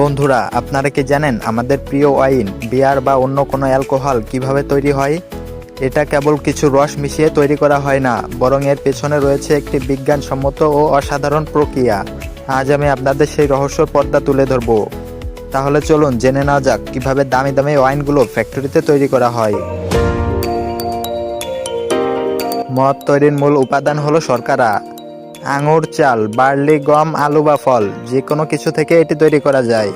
বন্ধুরা, আপনারা কি জানেন আমাদের প্রিয় ওয়াইন, বিয়ার বা অন্য কোনো অ্যালকোহল কীভাবে তৈরি হয়? এটা কেবল কিছু রস মিশিয়ে তৈরি করা হয় না, বরং এর পেছনে রয়েছে একটি বিজ্ঞানসম্মত ও অসাধারণ প্রক্রিয়া। আজ আমি আপনাদের সেই রহস্য পর্দা তুলে ধরব। তাহলে চলুন জেনে নেওয়া যাক কীভাবে দামি দামি ওয়াইনগুলো ফ্যাক্টরিতে তৈরি করা হয়। মদ তৈরির মূল উপাদান হলো শর্করা আঙুর চাল, বার্লি গম, আলু বা ফল যে কোনো কিছু থেকে এটি তৈরি করা যায়।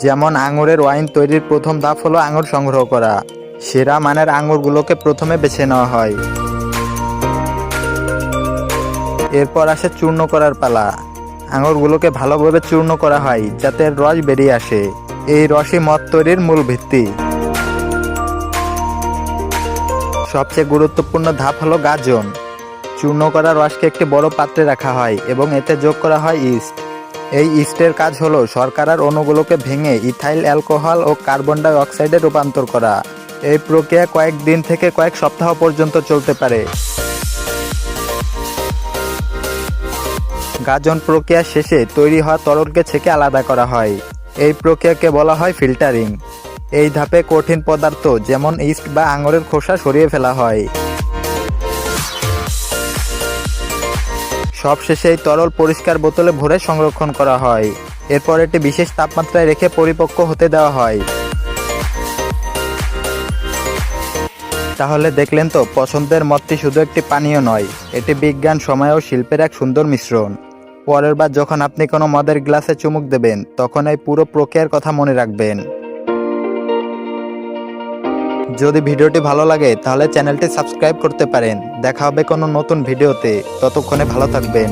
যেমন আঙুরের ওয়াইন তৈরির প্রথম ধাপ হলো আঙুর সংগ্রহ করা। সেরা মানের আঙুরগুলোকে প্রথমে বেছে নেওয়া হয়। এরপর আসে চূর্ণ করার পালা। আঙুরগুলোকে ভালোভাবে চূর্ণ করা হয়, যাতে রস বেরিয়ে আসে। এই রসই মদ তৈরির মূল ভিত্তি। সবচেয়ে গুরুত্বপূর্ণ ধাপ হলো গাজন। চূর্ণ করা রসকে একটি বড় পাত্রে রাখা হয় এবং এতে যোগ করা হয় ইস্ট। এই ইস্টের কাজ হলো শর্করার অণুগুলোকে ভেঙে ইথাইল, অ্যালকোহল ও কার্বন ডাই অক্সাইডে রূপান্তর করা। এই প্রক্রিয়া কয়েক দিন থেকে কয়েক সপ্তাহ পর্যন্ত চলতে পারে। গাজন প্রক্রিয়া শেষে তৈরি হওয়া তরলকে ছেঁকে আলাদা করা হয়। এই প্রক্রিয়াকে বলা হয় ফিল্টারিং। এই ধাপে কঠিন পদার্থ যেমন ইস্ট বা আঙুরের খোসা সরিয়ে ফেলা হয়। সবশেষে এই তরল পরিষ্কার বোতলে ভরে সংরক্ষণ করা হয়। এরপর এটি বিশেষ তাপমাত্রায় রেখে পরিপক্ক হতে দেওয়া হয়। তাহলে দেখলেন তো, পছন্দের মদটি শুধু একটি পানীয় নয়, এটি বিজ্ঞান, সময় ও শিল্পের এক সুন্দর মিশ্রণ। পরের বার যখন আপনি কোনো মদের গ্লাসে চুমুক দেবেন, তখন এই পুরো প্রক্রিয়ার কথা মনে রাখবেন। যদি ভিডিওটি ভালো লাগে, তাহলে চ্যানেলটি সাবস্ক্রাইব করতে পারেন। দেখা হবে কোনো নতুন ভিডিওতে। ততক্ষণে ভালো থাকবেন।